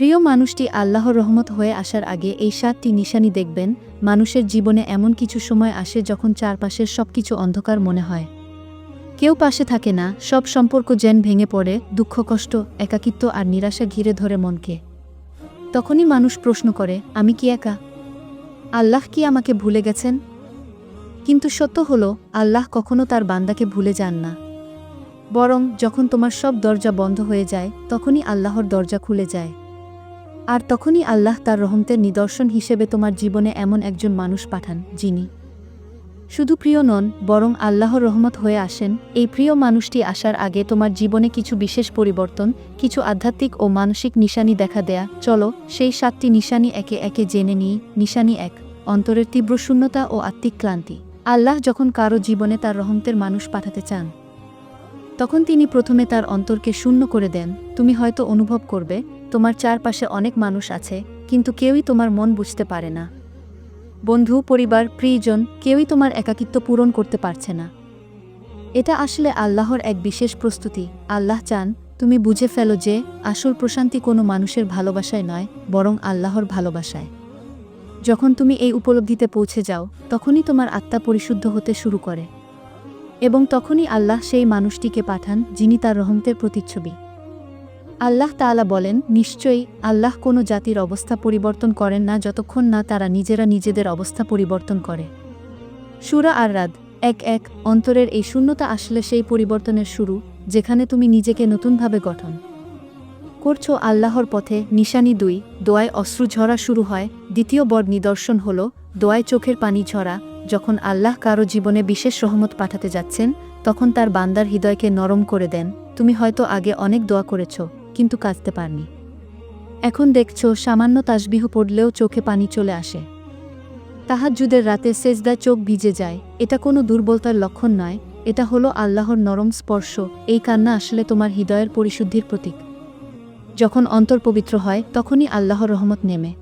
প্রিয় মানুষটি আল্লাহর রহমত হয়ে আসার আগে এই সাতটি নিশানি দেখবেন, মানুষের জীবনে এমন কিছু সময় আসে যখন চারপাশের সব কিছু অন্ধকার মনে হয়। কেউ পাশে থাকে না, সব সম্পর্ক যেন ভেঙে পড়ে, দুঃখ, কষ্ট, একাকিত্ব আর নিরাশা ঘিরে ধরে মনকে। তখনই মানুষ প্রশ্ন করে, আমি কি একা? আল্লাহ কি আমাকে ভুলে গেছেন? কিন্তু সত্য হল, আল্লাহ কখনো তার বান্দাকে ভুলে যান না। বরং যখন তোমার সব দরজা বন্ধ হয়ে যায়, তখনই আল্লাহর দরজা খুলে যায়। আর তখনই আল্লাহ তার রহমতের নিদর্শন হিসেবে তোমার জীবনে এমন একজন মানুষ পাঠান, যিনি শুধু প্রিয় নন, বরং আল্লাহর রহমত হয়ে আসেন। এই প্রিয় মানুষটি আসার আগে তোমার জীবনে কিছু বিশেষ পরিবর্তন, কিছু আধ্যাত্মিক ও মানসিক নিশানি দেখা দেয়া। চলো, সেই সাতটি নিশানি একে একে জেনে নিই। নিশানি এক, অন্তরের তীব্র শূন্যতা ও আত্মিক ক্লান্তি। আল্লাহ যখন কারও জীবনে তার রহমতের মানুষ পাঠাতে চান, তখন তিনি প্রথমে তার অন্তরকে শূন্য করে দেন। তুমি হয়তো অনুভব করবে তোমার চারপাশে অনেক মানুষ আছে, কিন্তু কেউই তোমার মন বুঝতে পারে না। বন্ধু, পরিবার, প্রিয়জন, কেউই তোমার একাকিত্ব পূরণ করতে পারছে না। এটা আসলে আল্লাহর এক বিশেষ প্রস্তুতি। আল্লাহ চান, তুমি বুঝে ফেলো যে, আসল প্রশান্তি কোনো মানুষের ভালোবাসায় নয়, বরং আল্লাহর ভালোবাসায়। যখন তুমি এই উপলব্ধিতে পৌঁছে যাও, তখনই তোমার আত্মা পরিশুদ্ধ হতে শুরু করে। এবং তখনই আল্লাহ সেই মানুষটিকে পাঠান, যিনি তার রহমতের প্রতিচ্ছবি। আল্লাহ তাআলা বলেন, নিশ্চয়ই আল্লাহ কোনো জাতির অবস্থা পরিবর্তন করেন না যতক্ষণ না তারা নিজেরা নিজেদের অবস্থা পরিবর্তন করে। সুরা আর রাদ এক এক, অন্তরের এই শূন্যতা আসলে সেই পরিবর্তনের শুরু, যেখানে তুমি নিজেকে নতুনভাবে গঠন করছ। আল্লাহর পথে নিশানি দুই, দোয়ায় অশ্রু ঝরা শুরু হয়। দ্বিতীয় বড় নিদর্শন হল, দোয়ায় চোখের পানি ঝরা। যখন আল্লাহ কারও জীবনে বিশেষ রহমত পাঠাতে যাচ্ছেন, তখন তার বান্দার হৃদয়কে নরম করে দেন। তুমি হয়তো আগে অনেক দোয়া করেছ কিন্তু কাঁদতে পারনি। এখন দেখছ, সামান্য তাসবিহ পড়লেও চোখে পানি চলে আসে। তাহাজ্জুদের রাতে সেজদা চোখ ভিজে যায়। এটা কোনো দুর্বলতার লক্ষণ নয়, এটা হলো আল্লাহর নরম স্পর্শ। এই কান্না আসলে তোমার হৃদয়ের পরিশুদ্ধির প্রতীক। যখন অন্তর পবিত্র হয়, তখনই আল্লাহর রহমত নেমে।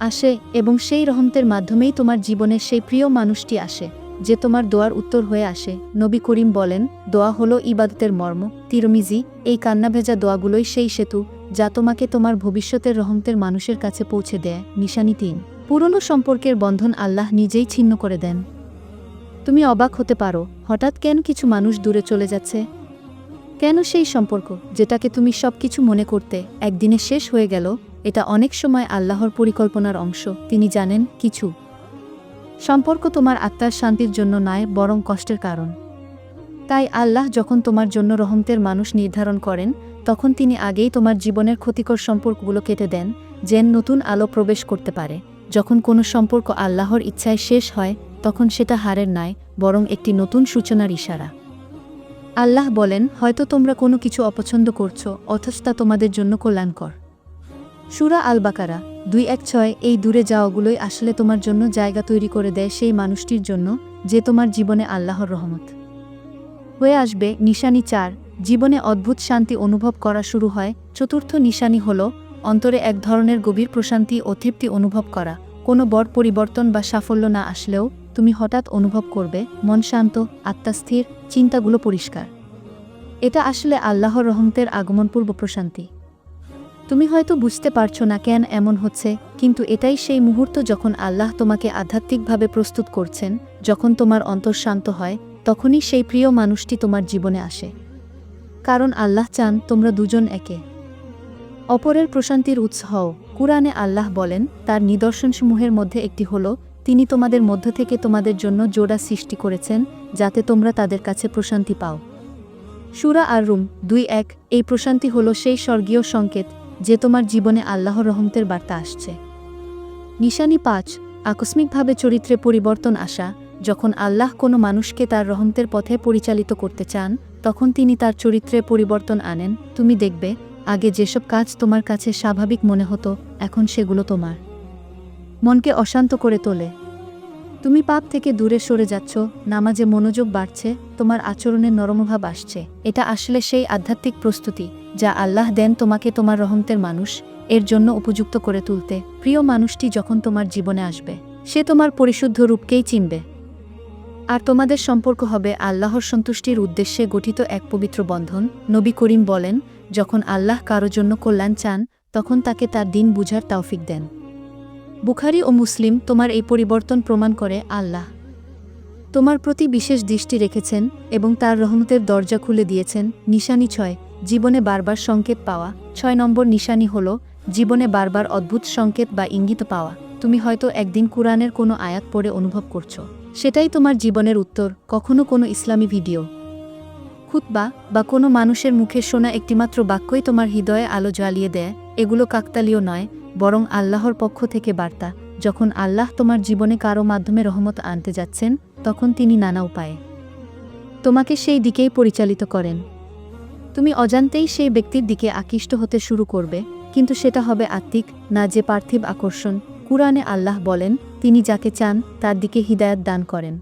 আসে, এবং সেই রহমতের মাধ্যমেই তোমার জীবনের সেই প্রিয় মানুষটি আসে। যে তোমার দোয়ার উত্তর হয়ে আসে, নবী করিম বলেন, দোয়া হলো ইবাদতের মর্ম। তিরমিজি, এই কান্না ভেজা দোয়াগুলোই সেই সেতু, যা তোমাকে তোমার ভবিষ্যতের রহমতের মানুষের কাছে পৌঁছে দেয়। নিশানি তিন, পুরনো সম্পর্কের বন্ধন আল্লাহ নিজেই ছিন্ন করে দেন। তুমি অবাক হতে পারো, হঠাৎ কেন কিছু মানুষ দূরে চলে যাচ্ছে? কেন সেই সম্পর্ক, যেটাকে তুমি সব কিছু মনে করতে একদিনে শেষ হয়ে গেল, এটা অনেক সময় আল্লাহর পরিকল্পনার অংশ। তিনি জানেন, কিছু সম্পর্ক তোমার আত্মার শান্তির জন্য নয়, বরং কষ্টের কারণ। তাই আল্লাহ যখন তোমার জন্য রহমতের মানুষ নির্ধারণ করেন, তখন তিনি আগেই তোমার জীবনের ক্ষতিকর সম্পর্কগুলো কেটে দেন, যেন নতুন আলো প্রবেশ করতে পারে। যখন কোনো সম্পর্ক আল্লাহর ইচ্ছায় শেষ হয়, তখন সেটা হারের নয়, বরং একটি নতুন সূচনার ইশারা। আল্লাহ বলেন, হয়তো তোমরা কোনো কিছু অপছন্দ করছ, অথচ তা তোমাদের জন্য কল্যাণকর। সুরা আল বাকারা দুই এক ছয়, এই দূরে যাওয়াগুলোই আসলে তোমার জন্য জায়গা তৈরি করে দেয় সেই মানুষটির জন্য যে তোমার জীবনে আল্লাহর রহমত। হয়ে আসবে নিশানি চার, জীবনে অদ্ভুত শান্তি অনুভব করা শুরু হয়। চতুর্থ নিশানি হল, অন্তরে এক ধরনের গভীর প্রশান্তি ও তৃপ্তি অনুভব করা। কোনো বড় পরিবর্তন বা সাফল্য না আসলেও তুমি হঠাৎ অনুভব করবে, মন শান্ত আত্মাস্থির চিন্তাগুলো পরিষ্কার। এটা আসলে আল্লাহর রহমতের আগমনপূর্ব প্রশান্তি। তুমি হয়তো বুঝতে পারছ না কেন এমন হচ্ছে, কিন্তু এটাই সেই মুহূর্ত যখন আল্লাহ তোমাকে আধ্যাত্মিকভাবে প্রস্তুত করছেন, যখন তোমার অন্তর শান্ত হয়, তখনই সেই প্রিয় মানুষটি তোমার জীবনে আসে। কারণ আল্লাহ চান তোমরা দুজন একে। অপরের প্রশান্তির উৎস হও। কুরআনে আল্লাহ বলেন, তার নিদর্শনসমূহের মধ্যে একটি হল, তিনি তোমাদের মধ্য থেকে তোমাদের জন্য জোড়া সৃষ্টি করেছেন, যাতে তোমরা তাদের কাছে প্রশান্তি পাও। সুরা আর রুম দুই এক, এই প্রশান্তি হল সেই স্বর্গীয় সংকেত যে তোমার জীবনে আল্লাহ রহমতের বার্তা আসছে। নিশানি পাঁচ, আকস্মিকভাবে চরিত্রে পরিবর্তন আসা, যখন আল্লাহ কোনো মানুষকে তার রহমতের পথে পরিচালিত করতে চান, তখন তিনি তার চরিত্রে পরিবর্তন আনেন। তুমি দেখবে, আগে যেসব কাজ তোমার কাছে স্বাভাবিক মনে হতো, এখন সেগুলো তোমার। মনকে অশান্ত করে তোলে। তুমি পাপ থেকে দূরে সরে যাচ্ছ, নামাজে মনোযোগ বাড়ছে, তোমার আচরণের নরমভাব আসছে। এটা আসলে সেই আধ্যাত্মিক প্রস্তুতি, যা আল্লাহ দেন তোমাকে তোমার রহমতের মানুষ, এর জন্য উপযুক্ত করে তুলতে। প্রিয় মানুষটি যখন তোমার জীবনে আসবে, সে তোমার পরিশুদ্ধ রূপকেই চিনবে। আর তোমাদের সম্পর্ক হবে আল্লাহর সন্তুষ্টির উদ্দেশ্যে গঠিত এক পবিত্র বন্ধন, নবী করিম বলেন, যখন আল্লাহ কারও জন্য কল্যাণ চান, তখন তাকে তার দিন বুঝার তাওফিক দেন। বুখারি ও মুসলিম তোমার এই পরিবর্তন প্রমাণ করে আল্লাহ। তোমার প্রতি বিশেষ দৃষ্টি রেখেছেন এবং তার রহমতের দরজা খুলে দিয়েছেন। নিশানি ছয়, জীবনে বারবার সংকেত পাওয়া। ছয় নম্বর নিশানি হল, জীবনে বারবার অদ্ভুত সংকেত বা ইঙ্গিত পাওয়া। তুমি হয়তো একদিন কোরআনের কোনো আয়াত পড়ে অনুভব করছ। সেটাই তোমার জীবনের উত্তর, কখনো কোনো ইসলামী ভিডিও। খুতবা বা কোনো মানুষের মুখে শোনা একটিমাত্র বাক্যই তোমার হৃদয়ে আলো জ্বালিয়ে দেয়। এগুলো কাকতালীয় নয় বরং আল্লাহর পক্ষ থেকে বার্তা, যখন আল্লাহ তোমার জীবনে কারও মাধ্যমে রহমত আনতে যাচ্ছেন, তখন তিনি নানা উপায়ে তোমাকে সেই দিকেই পরিচালিত করেন। তুমি অজান্তেই সেই ব্যক্তির দিকে আকৃষ্ট হতে শুরু করবে, কিন্তু সেটা হবে আত্মিক, না যে পার্থিব আকর্ষণ। কুরআনে আল্লাহ বলেন, তিনি যাকে চান, তার দিকে হিদায়াত দান করেন।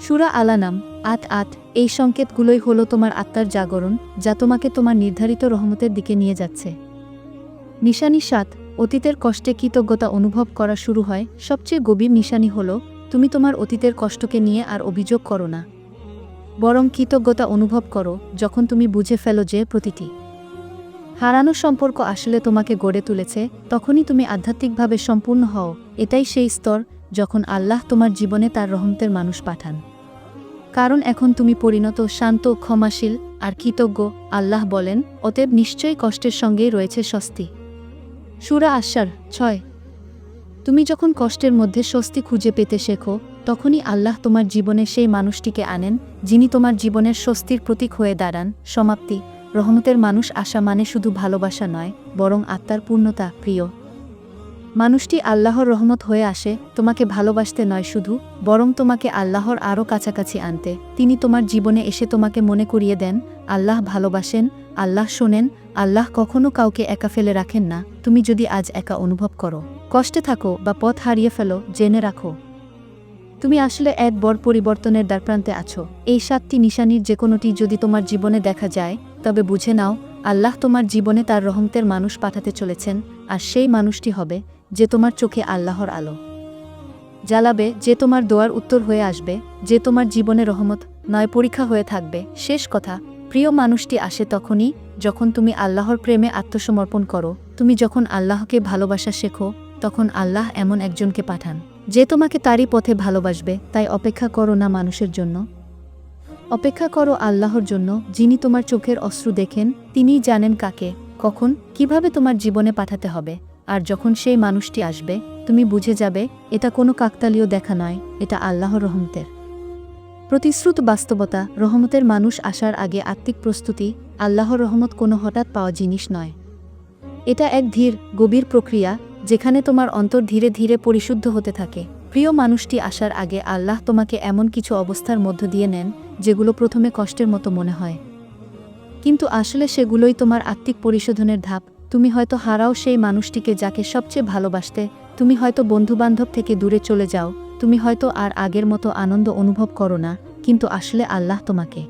সুরা আলানাম আট আট, এই সংকেতগুলোই হলো তোমার আত্মার জাগরণ, যা তোমাকে তোমার নির্ধারিত রহমতের দিকে নিয়ে যাচ্ছে। নিশানি সাত অতীতের কষ্টে কৃতজ্ঞতা অনুভব করা শুরু হয়। সবচেয়ে গভীর নিশানি হল, তুমি তোমার অতীতের কষ্টকে নিয়ে আর অভিযোগ করো না। বরং কৃতজ্ঞতা অনুভব করো, যখন তুমি বুঝে ফেলো যে প্রতিটি হারানো সম্পর্ক আসলে তোমাকে গড়ে তুলেছে, তখনই তুমি আধ্যাত্মিকভাবে সম্পূর্ণ হও। এটাই সেই স্তর যখন আল্লাহ তোমার জীবনে তার রহমতের মানুষ পাঠান। কারণ এখন তুমি পরিণত, শান্ত, ক্ষমাশীল আর কৃতজ্ঞ আল্লাহ বলেন, অতএব নিশ্চয়ই কষ্টের সঙ্গেই রয়েছে স্বস্তি। সুরা আশ্বার ছয়। তুমি যখন কষ্টের মধ্যে স্বস্তি খুঁজে পেতে শেখো, তখনই আল্লাহ তোমার জীবনে সেই মানুষটিকে আনেন, যিনি তোমার জীবনের স্বস্তির প্রতীক হয়ে দাঁড়ান। সমাপ্তি। রহমতের মানুষ আসা মানে শুধু ভালোবাসা নয়, বরং আত্মার পূর্ণতা, প্রিয়। মানুষটি আল্লাহর রহমত হয়ে আসে, তোমাকে ভালোবাসতে নয় শুধু, বরং তোমাকে আল্লাহর আরও কাছাকাছি আনতে। তিনি তোমার জীবনে এসে তোমাকে মনে করিয়ে দেন, আল্লাহ ভালোবাসেন আল্লাহ শোনেন, আল্লাহ কখনো কাউকে একা ফেলে রাখেন না। তুমি যদি আজ একা অনুভব করো, কষ্টে থাকো বা পথ হারিয়ে ফেলো, জেনে রাখো। তুমি আসলে এক বড় পরিবর্তনের দ্বারপ্রান্তে আছো। এই সাতটি নিশানির যে কোনোটি যদি তোমার জীবনে দেখা যায়, তবে বুঝে নাও, আল্লাহ তোমার জীবনে তার রহমতের মানুষ পাঠাতে চলেছেন, আর সেই মানুষটি হবে, যে তোমার চোখে আল্লাহর আলো। জ্বালাবে, যে তোমার দোয়ার উত্তর হয়ে আসবে, যে তোমার জীবনে রহমত, নয় পরীক্ষা হয়ে থাকবে। শেষ কথা প্রিয় মানুষটি আসে তখনই যখন তুমি আল্লাহর প্রেমে আত্মসমর্পণ করো। তুমি যখন আল্লাহকে ভালোবাসা শেখো, তখন আল্লাহ এমন একজনকে পাঠান, যে তোমাকে তারই পথে ভালোবাসবে, তাই অপেক্ষা করো না মানুষের জন্য। অপেক্ষা করো আল্লাহর জন্য, যিনি তোমার চোখের অশ্রু দেখেন, তিনিই জানেন কাকে, কখন, কীভাবে তোমার জীবনে পাঠাতে হবে। আর যখন সেই মানুষটি আসবে, তুমি বুঝে যাবে, এটা কোনো কাকতালীয় দেখা নয়, এটা আল্লাহর রহমতের। প্রতিশ্রুত বাস্তবতা, রহমতের মানুষ আসার আগে আত্মিক প্রস্তুতি, আল্লাহর রহমত কোনো হঠাৎ পাওয়া জিনিস নয়। এটা এক ধীর, গভীর প্রক্রিয়া, যেখানে তোমার অন্তর ধীরে ধীরে পরিশুদ্ধ হতে থাকে। প্রিয় মানুষটি আসার আগে আল্লাহ তোমাকে এমন কিছু অবস্থার মধ্য দিয়ে নেন, যেগুলো প্রথমে কষ্টের মতো মনে হয়। কিন্তু আসলে সেগুলোই তোমার আত্মিক পরিশোধনের ধাপ। তুমি হয়তো হারাও সেই মানুষটিকে যাকে সবচেয়ে ভালোবাসতে, তুমি হয়তো বন্ধুবান্ধব থেকে দূরে চলে যাও তুমি হয়তো আর আগের মতো আনন্দ অনুভব করো না, কিন্তু আসলে আল্লাহ তোমাকে।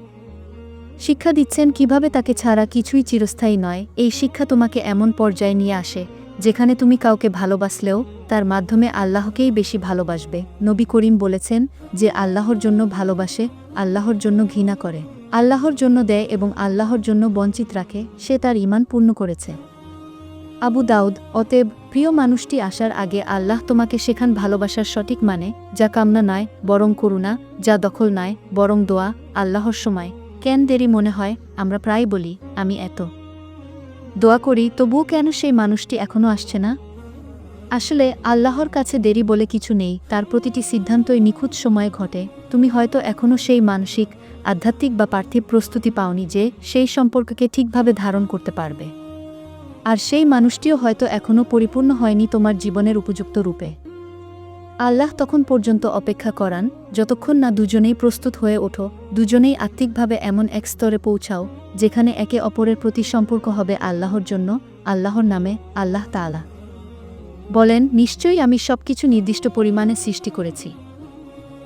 শিক্ষা দিচ্ছেন কীভাবে তাকে ছাড়া কিছুই চিরস্থায়ী নয়। এই শিক্ষা তোমাকে এমন পর্যায়ে নিয়ে আসে, যেখানে তুমি কাউকে ভালোবাসলেও তার মাধ্যমে আল্লাহকেই বেশি ভালোবাসবে। নবী করিম বলেছেন যে, আল্লাহর জন্য ভালোবাসে, আল্লাহর জন্য ঘৃণা করে। আল্লাহর জন্য দেয় এবং আল্লাহর জন্য বঞ্চিত রাখে, সে তার ইমান পূর্ণ করেছে। আবু দাউদ, অতএব প্রিয় মানুষটি আসার আগে আল্লাহ তোমাকে শেখান ভালোবাসার সঠিক মানে যা কামনা নয়, বরং করুণা, যা দখল নয়, বরং দোয়া, আল্লাহর সময়। কেন দেরি মনে হয়? আমরা প্রায় বলি, আমি এত। দোয়া করি, তবুও কেন সেই মানুষটি এখনও আসছে না? আসলে আল্লাহর কাছে দেরি বলে কিছু নেই, তার প্রতিটি সিদ্ধান্তই নিখুঁত সময়ে ঘটে। তুমি হয়তো এখনও সেই মানসিক, আধ্যাত্মিক বা পার্থিব প্রস্তুতি পাওনি যে, সেই সম্পর্ককে ঠিকভাবে ধারণ করতে পারবে। আর সেই মানুষটিও হয়তো এখনও পরিপূর্ণ হয়নি তোমার জীবনের উপযুক্ত রূপে। আল্লাহ তখন পর্যন্ত অপেক্ষা করান, যতক্ষণ না দুজনেই প্রস্তুত হয়ে ওঠো, দুজনেই আত্মিকভাবে এমন এক স্তরে পৌঁছাও, যেখানে একে অপরের প্রতি সম্পর্ক হবে আল্লাহর জন্য, আল্লাহর নামে, আল্লাহ তাআলা। বলেন, নিশ্চয়ই আমি সবকিছু নির্দিষ্ট পরিমাণে সৃষ্টি করেছি।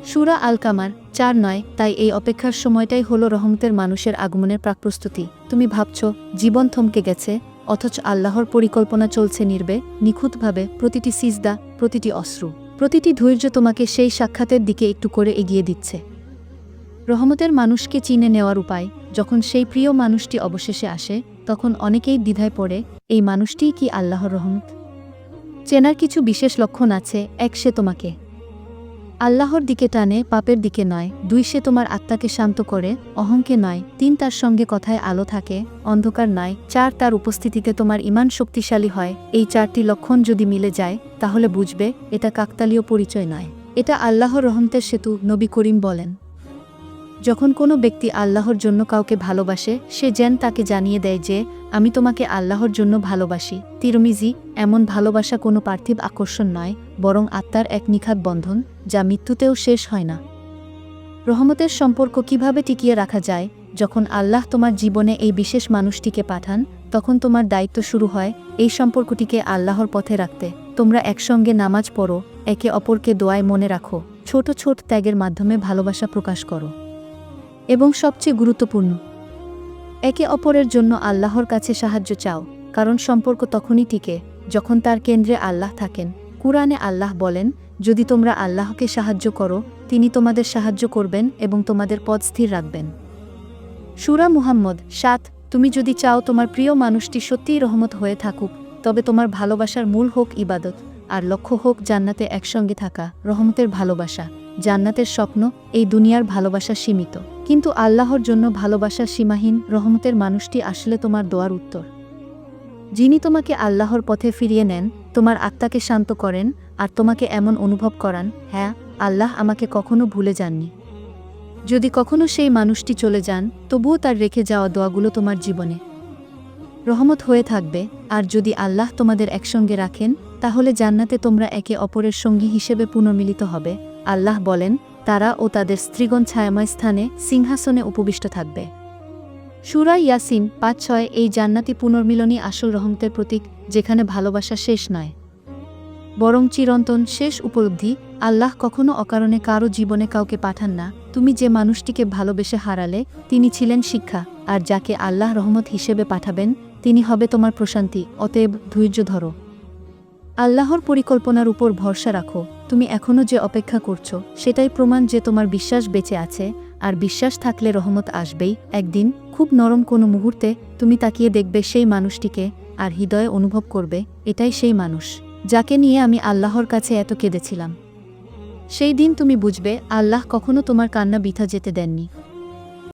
সুরা আল কামার চার নয়, তাই এই অপেক্ষার সময়টাই হলো রহমতের মানুষের আগমনের প্রাকপ্রস্তুতি তুমি ভাবছ, জীবন থমকে গেছে অথচ আল্লাহর পরিকল্পনা চলছে নির্বে, নিখুঁতভাবে প্রতিটি সিজদা, প্রতিটি অশ্রু, প্রতিটি ধৈর্য তোমাকে সেই সাক্ষাতের দিকে একটু করে এগিয়ে দিচ্ছে। রহমতের মানুষকে চিনে নেওয়ার উপায়, যখন সেই প্রিয় মানুষটি অবশেষে আসে, তখন অনেকেই দ্বিধায় পড়ে, এই মানুষটিই কি আল্লাহর রহমত? চেনার কিছু বিশেষ লক্ষণ আছে, এক সে তোমাকে। আল্লাহর দিকে টানে, পাপের দিকে নয়। দুই সে তোমার আত্মাকে শান্ত করে, অহংকে নয়। তিন তার সঙ্গে কথায় আলো থাকে, অন্ধকার নয়। চার তার উপস্থিতিতে তোমার ইমান শক্তিশালী হয়। এই চারটি লক্ষণ যদি মিলে যায়, তাহলে বুঝবে, এটা কাকতালীয় পরিচয় নয়। এটা আল্লাহর রহমতের সেতু, নবী করিম বলেন। যখন কোনো ব্যক্তি আল্লাহর জন্য কাউকে ভালোবাসে, সে যেন তাকে জানিয়ে দেয় যে, আমি তোমাকে আল্লাহর জন্য ভালোবাসি। তিরমিজি, এমন ভালোবাসা কোনো পার্থিব আকর্ষণ নয়, বরং আত্মার এক নিখাত বন্ধন, যা মৃত্যুতেও শেষ হয় না। রহমতের সম্পর্ক কীভাবে টিকিয়ে রাখা যায়? যখন আল্লাহ তোমার জীবনে এই বিশেষ মানুষটিকে পাঠান, তখন তোমার দায়িত্ব শুরু হয় এই সম্পর্কটিকে আল্লাহর পথে রাখতে। তোমরা একসঙ্গে নামাজ পড়ো, একে অপরকে দোয়ায় মনে রাখো। ছোট ছোট ত্যাগের মাধ্যমে ভালোবাসা প্রকাশ করো। এবং সবচেয়ে গুরুত্বপূর্ণ, একে অপরের জন্য আল্লাহর কাছে সাহায্য চাও, কারণ সম্পর্ক তখনই টিকে যখন তার কেন্দ্রে আল্লাহ থাকেন। কুরআনে আল্লাহ বলেন, যদি তোমরা আল্লাহকে সাহায্য করো, তিনি তোমাদের সাহায্য করবেন এবং তোমাদের পদ স্থির রাখবেন। সুরা মুহাম্মদ সাত, তুমি যদি চাও তোমার প্রিয় মানুষটি সত্যিই রহমত হয়ে থাকুক, তবে তোমার ভালোবাসার মূল হোক ইবাদত, আর লক্ষ্য হোক জান্নাতে একসঙ্গে থাকা, রহমতের ভালোবাসা। জান্নাতের স্বপ্ন এই দুনিয়ার ভালোবাসা সীমিত। কিন্তু আল্লাহর জন্য ভালোবাসা সীমাহীন রহমতের মানুষটি আসলে তোমার দোয়ার উত্তর। যিনি তোমাকে আল্লাহর পথে ফিরিয়ে নেন, তোমার আত্মাকে শান্ত করেন আর তোমাকে এমন অনুভব করান হ্যাঁ আল্লাহ আমাকে কখনো ভুলে যাননি। যদি কখনো সেই মানুষটি চলে যান, তবুও তার রেখে যাওয়া দোয়াগুলো তোমার জীবনে। রহমত হয়ে থাকবে, আর যদি আল্লাহ তোমাদের একসঙ্গে রাখেন, তাহলে জান্নাতে তোমরা একে অপরের সঙ্গী হিসেবে পুনর্মিলিত হবে। আল্লাহ বলেন, তারা ও তাদের স্ত্রীগণ ছায়াময় স্থানে সিংহাসনে উপবিষ্ট থাকবে। সুরা ইয়াসিন পাঁচ ছয়, এই জান্নাতি পুনর্মিলনী আসল রহমতের প্রতীক, যেখানে ভালোবাসা শেষ নয়। বরং চিরন্তন শেষ উপলব্ধি, আল্লাহ কখনো অকারণে কারও জীবনে কাউকে পাঠান না। তুমি যে মানুষটিকে ভালোবেসে হারালে, তিনি ছিলেন শিক্ষা, আর যাকে আল্লাহ রহমত হিসেবে পাঠাবেন, তিনি হবে তোমার প্রশান্তি, অতএব ধৈর্য ধরো। আল্লাহর পরিকল্পনার উপর ভরসা রাখো। তুমি এখনও যে অপেক্ষা করছ, সেটাই প্রমাণ যে তোমার বিশ্বাস বেঁচে আছে, আর বিশ্বাস থাকলে রহমত আসবেই। একদিন, খুব নরম কোনো মুহূর্তে, তুমি তাকিয়ে দেখবে সেই মানুষটিকে, আর হৃদয়ে অনুভব করবে, এটাই সেই মানুষ, যাকে নিয়ে আমি আল্লাহর কাছে এত কেঁদেছিলাম। সেই দিন তুমি বুঝবে, আল্লাহ কখনো তোমার কান্না বিথা যেতে দেননি।